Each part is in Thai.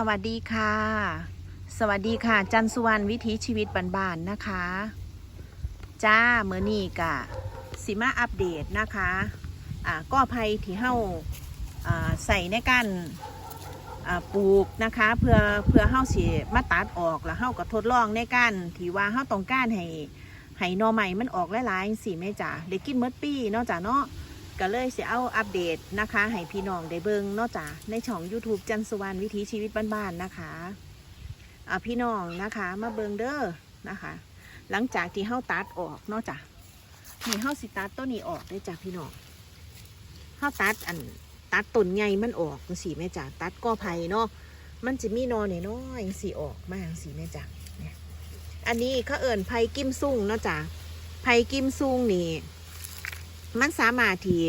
สวัสดีค่ะ สวัสดีค่ะ จันสุวรรณวิถีชีวิตบ้านๆนะคะ จ้าเมื่อนี้กะสิมาอัปเดตนะคะอ่าก็ภัยที่เฮาอ่าใส่ในการอ่าปลูกนะคะเพื่อเพื่อเฮาสิมาตัดออกแล้วเฮาก็ทดลองในการที่ว่าเฮาต้องการให้ให้หนอใหม่มันออกหลายๆสิแม่จ๋าได้กินเมื่อปีเนาะจ้ะเนาะ ก็เลยสิเอาอัปเดตนะคะให้พี่น้องได้เบิงนอกจากในช่อง YouTube จันสุวรรณวิถีชีวิตบ้านๆนะคะอ่าพี่น้องนะคะมาเบิงเด้อนะคะ หลังจากที่เฮาตัดออกนอกจากนี่เฮาสิตัดต้นนี้ออกได้จ้ะพี่น้องเฮาตัดอันตัดต้นใหญ่มันออกจังซี่แม่จ๋าตัดกอไผ่เนาะมันจะมีนอนน้อยสีออกมาจังซี่แม่จ๋าเนี่ยอันนี้เขาเอิ่นไผ่กิมซุ่งเนาะจ้ะไผ่กิมซุ่งนี่ มันสามารถที่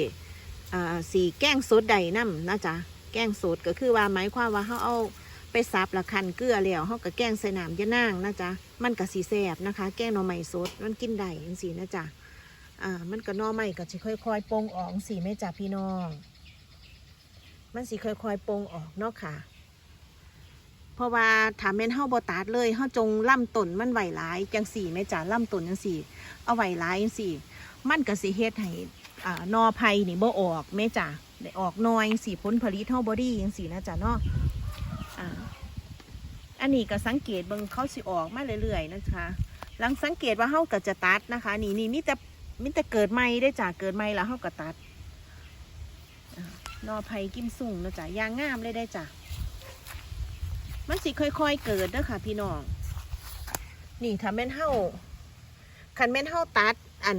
สีแก้งสดใดน้ำนะจ๊ะแก้งสดก็คือว่าหมายความว่าเขาเอาไปซับละคันเกลือแล้วเขาก็แก้งใส่น้ำยะนางนะจ๊ะมันก็สีแสบนะคะ แก้งหน่อไม้สดมันกินได้จังสีนะจ๊ะอ่ามันก็หน่อไม้ก็จะค่อยๆปรุงออกสีไม่จ้ะพี่น้อง มันสีค่อยๆปรุงออกเนาะค่ะ เพราะว่าถามเมนเฮาบ่ตัดเลยเฮาจงล่ำต้นมันไหวหลายจังสี่แม่จ๋าล่ำต้นจังสี่เอาไหวหลายจังสี่มันก็สิเฮ็ดให้ นอไผ่นี่บ่ออกแม่จ้ะได้ออกน้อยสีผลผลิตเท่าบอดี้ยังสีนะจ๊ะเนาะอันนี้ก็สังเกตเบิ่งเขาสิออกมาเรื่อยๆนะคะ หลังสังเกตว่าเฮาก็จะตัดนะคะ นี่นี่มีแต่มีแต่เกิดใหม่ได้จ้ะเกิดใหม่แล้วเฮาก็ตัดอ่านอไผ่กิมสุ่งนะจ๊ะยางงามเลยได้จ้ะมันสิค่อยๆเกิดเด้อค่ะ พี่น้อง นี่ถ้าแม่นเฮาคันแม่นเฮาตัดอัน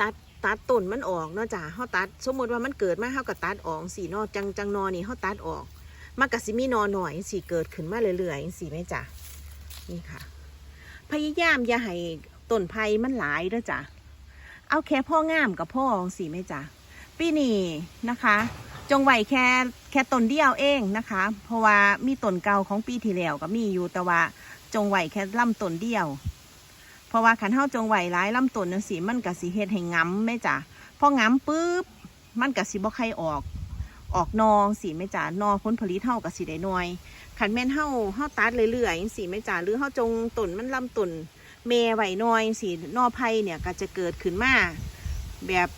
ตัดตัดต้นมันออกเนาะจ้ะเฮาตัด สมมติว่ามันเกิดมาเฮาก็ตัดออกสีเนาะจังจังนอนี่เฮาตัดออกมันก็สิมีนอหน่อยสิเกิดขึ้นมาเรื่อยๆสิแม่จ้ะนี่ค่ะ พยายามอย่าให้ต้นไผ่มันหลายเด้อจ้ะเอาแค่พ่องามกับพ่อสิแม่จ้ะปีนี้นะคะ จงไหวแค่แค่ต้นเดียวเองนะคะ เพราะว่ามีต้นเก่าของปีที่แล้วก็มีอยู่แต่ว่าจงไหวแค่ลำต้นเดียว เพราะว่าขันเท้าจงไหวร้ายลำต้นนังสีมันกะสีเฮ็ดให้งำแม่จ๋าพองำปุ๊บมันกะสีบ่ใครออกออกนองสีแม่จ๋านอผลผลิตเท่ากับสีได้น้อยขันแม่นเท่าเท่าตัดเรื่อยๆสีแม่จ๋าหรือเท่าจงต้นมันลำต้นเมไหวน้อยสีนอไผ่เนี่ยก็จะเกิดขึ้นมาแบบ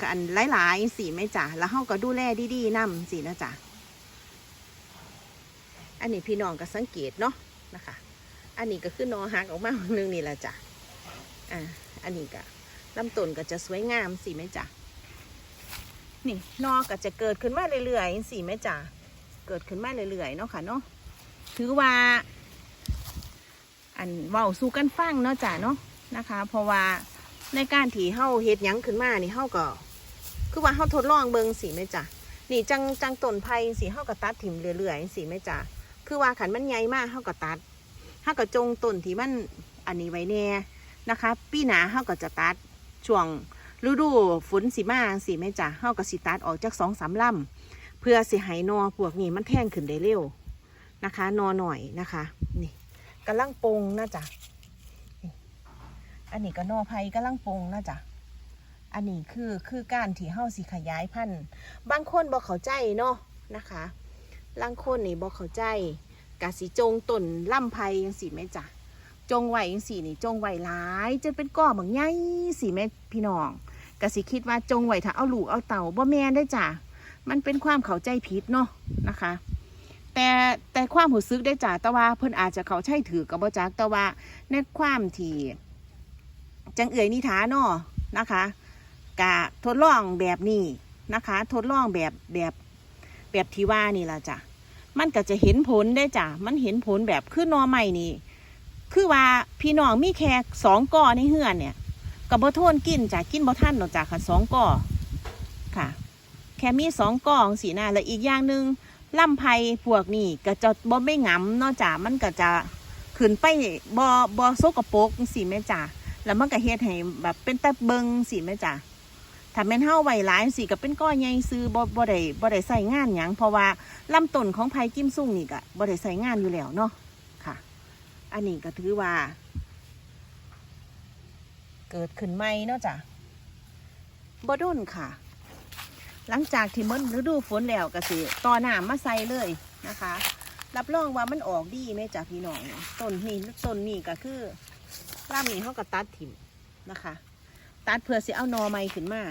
กันหลายๆสีแม่จ๋าแล้วเท่าก็ดูแลดีๆนํสีนะจ๊ะอันนี้พี่น้องก็สังเกตเนาะนะคะ อันนี้ก็คือนอหักออกมาหนึ่งนี่แหละจ้ะ อ่า อันนี้ก็ลำต้นก็จะสวยงามสิไหมจ๊ะนี่นอก็จะเกิดขึ้นมาเรื่อยๆสิไหมจ๊ะเกิดขึ้นมาเรื่อยๆเนาะค่ะเนาะ ถือว่า อันเว้าสู้กันฟังเนาะจ้ะเนาะนะคะ เพราะว่าในการที่เฮาเฮ็ดยังขึ้นมานี่เฮาก็คือว่าเฮาทดลองเบิงสิไหมจ๊ะนี่จังจังต้นไผ่สิเฮาก็ตัดถิ่มเรื่อยๆสิไหมจ๊ะคือว่าขันมันใหญ่มากเฮาก็ตัด เฮาก็จงต้นที่มันอันนี้ไว้แน่นะคะ ปีหนาเฮาก็จะตัดช่วงฤดูฝนสิมาสิแม่จ้ะเฮาก็สิตัดออกจากสองสามลำเพื่อสิให้นอพวกนี้มันแท่งขึ้นได้เร็วนะคะ นอหน่อยนะคะ นี่กำลังปงนะจ๊ะอันนี้ก็นอไผ่กำลังปงนะจ๊ะอันนี้คือคือการที่เฮาสิขยายพันธุ์บางคนบ่เข้าใจเนาะนะคะลางคนนี่บ่เข้าใจ กะสิจงต้นล่ำไผ่ยังสีแม่จ้ะจงไหวยังสีนี่จงไหวหลายจนเป็นก้อบางใหญ่สีแม่พี่น้องกะสิคิดว่าจงไหวถ้าเอาลูกเอาเต่าบ่แม่นได้จ้ะมันเป็นความเข้าใจผิดเนาะนะคะ แต่แต่ความหูซึกได้จ้ะแต่ว่าเพิ่นอาจจะเขาใช่ถือกับบ่จักแต่ว่าในความที่จังเอื่อยนิทาเนาะนะคะกะทดลองแบบนี้นะคะ ทดลองแบบแบบแบบที่ว่านี่ละจ้ะ มันก็จะเห็นผลได้จ้ะ มันเห็นผลแบบขึ้นนอใหม่นี่ คือว่าพี่น้องมีแค่สองก่อในเฮือนเนี่ยกับบ่ทนกินจ้ะกินบ่ท่านหรอกจ้ะค่ะสองก่อค่ะ แค่มีสองก่อสีหน้าและอีกอย่างหนึ่งล่ำไผ่พวกนี้ก็จะบ่ไม่งำเนอกจากมันก็จะขึ้นไปบ่บ่โซกโปกสีแม่จ้ะแล้วมันก็เฮ็ดให้แบบเป็นตะเบิงสีแม่จ้ะ ถ้าแม่นเฮาไว้หลายสิก็เป็นก้อนใหญ่ซื้อบ่บ่ได้บ่ได้ใส่งานหยังเพราะว่าลำต้นของไผ่กิมซุ่งนี่ก็บ่ได้ใส่งานอยู่แล้วเนาะค่ะ อันนี้ก็ถือว่า เกิดขึ้นใหม่เนาะจ้ะบ่โดนค่ะ หลังจากที่มันฤดูฝนแล้วก็สิต่อน้ำมาใส่เลยนะคะ รับรองว่ามันออกดีไหมจ้ะพี่น้องต้นนี้ต้นนี้ก็คือล่ามนี้เขาก็ตัดถิ่มนะคะ ตัดเพื่อสิเอาหนอใหม่ขึ้นมา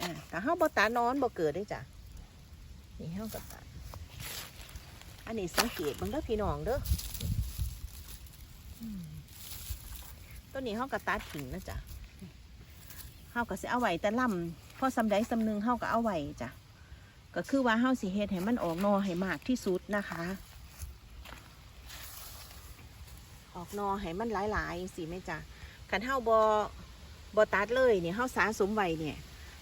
อ่าแต่เขาบ่ตัดหนอนบ่เกิดได้จ้ะนี่เขาก็ตัดอันนี้สังเกตเบางเด้อพี่น้องเด้อต้นนี้เขาก็ตัดถิ่มนะจ๊ะเขาก็สิเอาไว้แต่ล่ำพอสำใดสำหนึงเขาก็เอาไว้จ้ะก็คือว่าเขาสิเฮ็ดให้มันออกหนอให้มากที่สุดนะคะ ออกหนอให้มันหลายๆสิแม่จ้ะกันเฮาบ่ บ่ตัดเลยเนี่ยเฮาสะสมไว้เนี่ย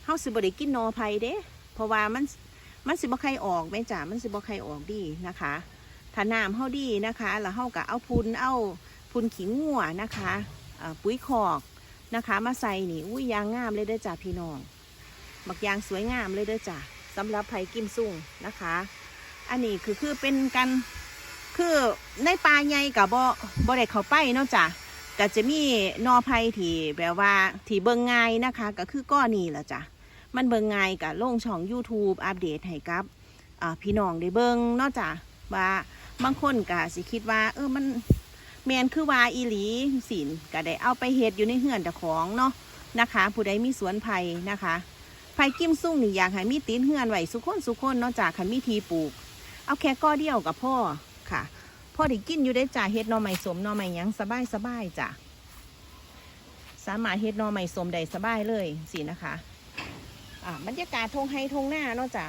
เฮาสิบ่ได้กินนอไผเด้ เพราะว่ามันมันสิบ่ใครออกแม่จ้ะมันสิบ่ใครออกดีนะคะถ้าน้ำเฮาดีนะคะ แล้วเฮาก็เอาพุนเอาพุนขิงงัวนะคะปุ๋ยคอกนะคะ มาใส่นี่อุ้ยยางงามเลยเด้อจ้ะพี่น้องบักยางสวยงามเลยเด้อจ้ะสำหรับไผ่กิมซุ่งนะคะ อันนี้คือคือเป็นกันคือในป่าใหญ่กับบ่บ่ได้เข้าไปเนาะจ้ะ ก็จะมีนอไผ่ที่แบบว่าที่เบิ่งง่ายนะคะ ก็คือก้อนนี้แหละจ้ะมันเบิ่งง่ายกับลงช่อง YouTube อัปเดตให้กับพี่น้องได้เบิ่งนาะจ้ะว่าบางคนก็สิคิดว่า เออมันแมนคือว่าอีหลีสินก็ได้เอาไปเฮ็ดอยู่ในเฮือนเจ้าของเนาะนะคะ ผู้ใดมีสวนไผ่นะคะไผ่กิมซุ่งนี่อยากให้มีตีนเฮือนไว้สุกคนสุกคนนาะจ้ะคันมีทีปลูก เอาแค่ก้อเดียวกับพ่อค่ะ พ่อได้กินอยู่ได้จ่าเฮ็ดหนอใหม่สมหนอใหม่ยังสบายสบายจ้ะสามารถเฮ็ดหนอใหม่สมได้สบายเลยสินะคะอ่าบรรยากาศทงไฮทงหน้าเนาะจ้ะ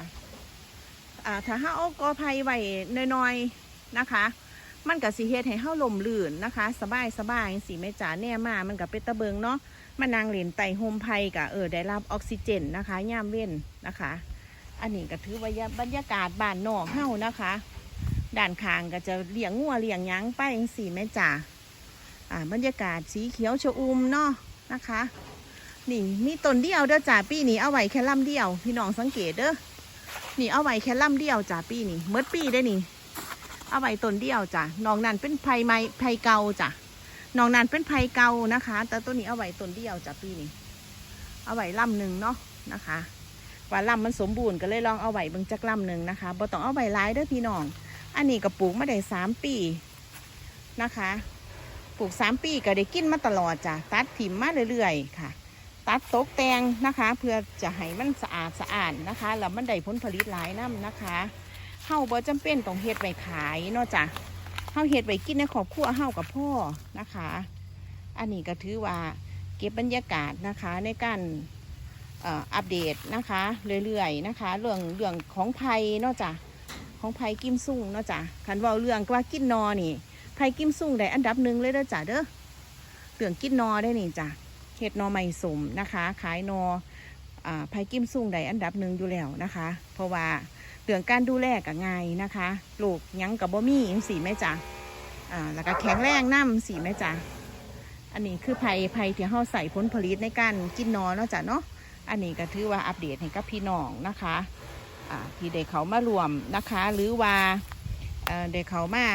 อ่าถ้าเฮาเอากอไผ่ไว้น้อยๆนะคะ มันก็สิเฮ็ดให้เฮาลมลื่นนะคะ สบายสบายสิแม่จ๋าแน่มามันก็เป็นตะเบิงเนาะมานางเหรียญไต่โฮมไผ่กะเออได้รับออกซิเจนนะคะย่ามเว้นนะคะ อันนี้ก็ถือว่าบรรยากาศบ้านนอกเฮานะคะ ด้านข้างก็จะเลี้ยงงัวเลี้ยงยังไปจังสี่แม่จ่าอ่าบรรยากาศสีเขียวชอุ่มเนาะนะคะ นี่มีต้นเดียวเด้อจ่าปีนี้เอาไว้แค่ลำเดียว พี่น้องสังเกตเด้อนี่เอาไว้แค่ลำเดียวจ่าปีนี้เมื่อปีได้อนี่เอาไว้ต้นเดียวจ้ะนอกนั้นเป็นไผ่ไม้ไผ่เก่าจ้ะนอกนั้นเป็นไผ่เก่านะคะ แต่ต้นนี้เอาไว้ต้นเดียวจ้ะปีนี้เอาไว้ลำหนึ่งเนาะนะคะว่าลำมันสมบูรณ์ก็เลยลองเอาไว้เบิ่งจักลำหนึ่งนะคะบ่ต้องเอาไว้หลายเด้อพี่น้อง อันนี้ก็ปลูกมาได้สามปีนะคะ ปลูกสามปีก็ได้กินมาตลอดจ้ะ ตัดถิ่มมาเรื่อยๆ ค่ะ ตัดตกแต่งนะคะ เพื่อจะให้มันสะอาดสะอาดนะคะ แล้วมันได้ผลผลิตหลายน้ำนะคะเฮาบ่จำเป็นต้องเฮ็ดไว้ขายเนาะจ้ะเฮาเฮ็ดไว้กินในครอบครัวเฮากับพ่อนะคะ อันนี้ก็ถือว่าเก็บบรรยากาศนะคะในการอัปเดตนะคะ เรื่อยๆนะคะ เรื่องเรื่องของภัยเนาะจ้ะ ของภัยกิมซุ่งเนาะจ้ะคันเว่าเรื่องว่ากินนอนี่ภัยกิมซุ่งได้อันดับหนึ่งเลยเด้อจ้ะเด้อเรื่องกินนอได้นี่จ้ะเห็ดนอไม่สมนะคะ ขายนออ่าภัยกิมซุ่งได้อันดับหนึ่งอยู่แล้วนะคะ เพราะว่าเรื่องการดูแลกับง่ายนะคะลูกยังกับบ่มีสีแม่จ้ะอ่าแล้วก็แข็งแรงน้ำสีแม่จ้ะอันนี้คือภัยภัยที่เฮาใส่ผลผลิตในการกินนอเนาะจ้ะเนาะอันนี้ก็ถือว่าอัปเดตให้กับพี่น้องนะคะ ที่ได้เขามารวมนะคะ หรือว่าเอ่อได้เขามา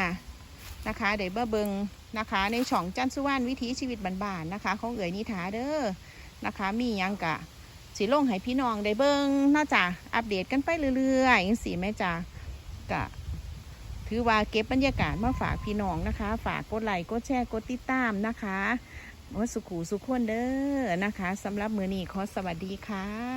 นะคะได้เบ้อเบิงนะคะในช่องจันสุวรรณวิถีชีวิตบ้านๆนะคะ ของเอ๋ยนิถาเด้อนะคะ มียังกะสีลงให้พี่น้องได้เบิงนอกจากอัปเดตกันไปเรื่อยๆอย่างสีแม่จ้ากะถือว่าเก็บบรรยากาศมาฝากพี่น้องนะคะ ฝากกดไลค์กดแชร์กดติดตามนะคะว่าสุขูสุขคนเด้อนะคะสำหรับมือนี้ขอสวัสดีค่ะ